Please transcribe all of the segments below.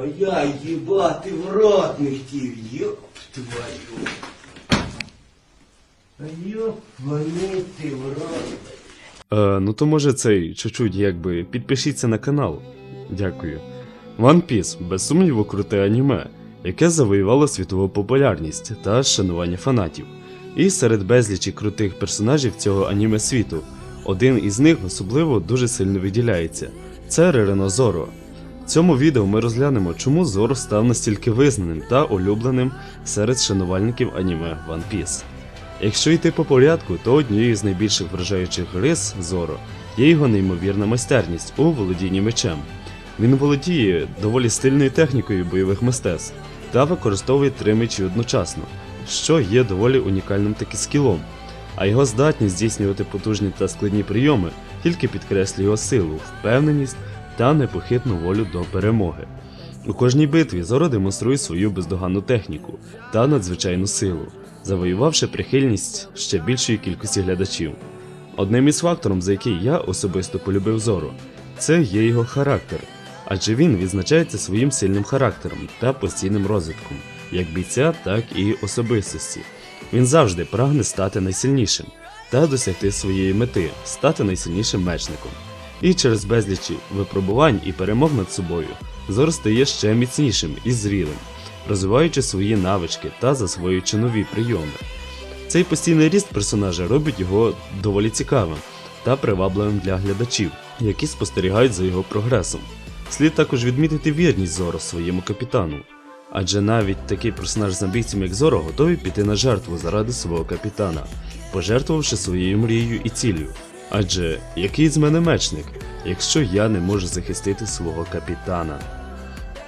А я їбати в рот не хотів, твою. А йоп, вони в рот. Е, ну то може цей чуть-чуть якби підпишіться на канал. Дякую. One Piece, без сумніву, круте аніме, яке завоювало світову популярність та шанування фанатів. І серед безлічі крутих персонажів цього аніме світу, один із них особливо дуже сильно виділяється це Ререно Зоро. В цьому відео ми розглянемо, чому Зоро став настільки визнаним та улюбленим серед шанувальників аніме One Piece. Якщо йти по порядку, то однією з найбільших вражаючих рис Зоро є його неймовірна майстерність у володінні мечем. Він володіє доволі стильною технікою бойових мистецтв та використовує три мечі одночасно, що є доволі унікальним таки скілом. А його здатність здійснювати потужні та складні прийоми тільки підкреслює його силу, впевненість та непохитну волю до перемоги. У кожній битві Зоро демонструє свою бездоганну техніку та надзвичайну силу, завоювавши прихильність ще більшої кількості глядачів. Одним із факторів, за який я особисто полюбив Зоро, це є його характер, адже він відзначається своїм сильним характером та постійним розвитком, як бійця, так і особистості. Він завжди прагне стати найсильнішим та досягти своєї мети стати найсильнішим мечником. І через безлічі випробувань і перемог над собою Зор стає ще міцнішим і зрілим, розвиваючи свої навички та засвоюючи нові прийоми. Цей постійний ріст персонажа робить його доволі цікавим та привабливим для глядачів, які спостерігають за його прогресом. Слід також відмітити вірність Зоро своєму капітану. Адже навіть такий персонаж з амбіціями, як Зоро, готовий піти на жертву заради свого капітана, пожертвувавши своєю мрією і ціллю. Адже який з мене мечник, якщо я не можу захистити свого капітана?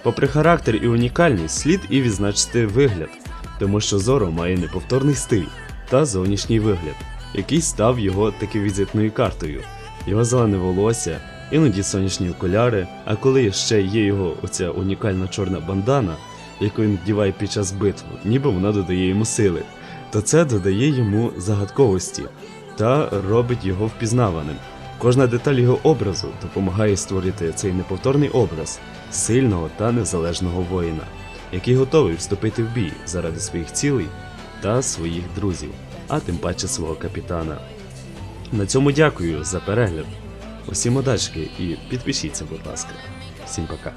Попри характер і унікальність, слід і відзначити вигляд, тому що Зоро має неповторний стиль та зовнішній вигляд, який став його таки візитною картою. Його зелене волосся, іноді сонячні окуляри, а коли ще є його оця унікальна чорна бандана, яку він вдіває під час битв, ніби вона додає йому сили, то це додає йому загадковості та робить його впізнаваним. Кожна деталь його образу допомагає створити цей неповторний образ сильного та незалежного воїна, який готовий вступити в бій заради своїх цілей та своїх друзів, а тим паче свого капітана. На цьому дякую за перегляд. Усім удачки і підпишіться, будь ласка. Всім пока.